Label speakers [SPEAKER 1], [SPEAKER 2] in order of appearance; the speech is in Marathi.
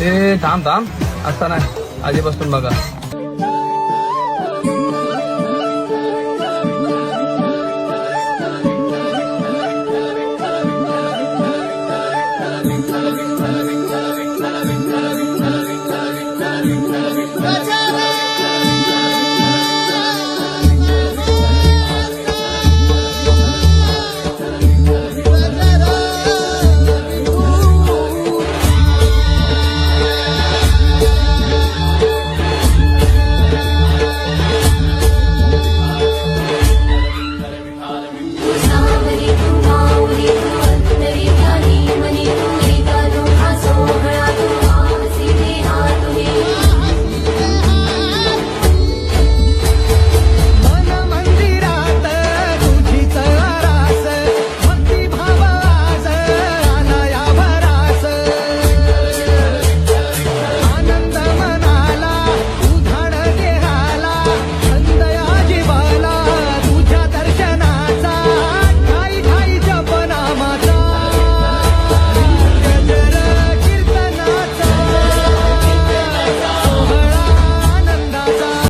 [SPEAKER 1] ते थांब थांब. असताना आधीपासून बघा.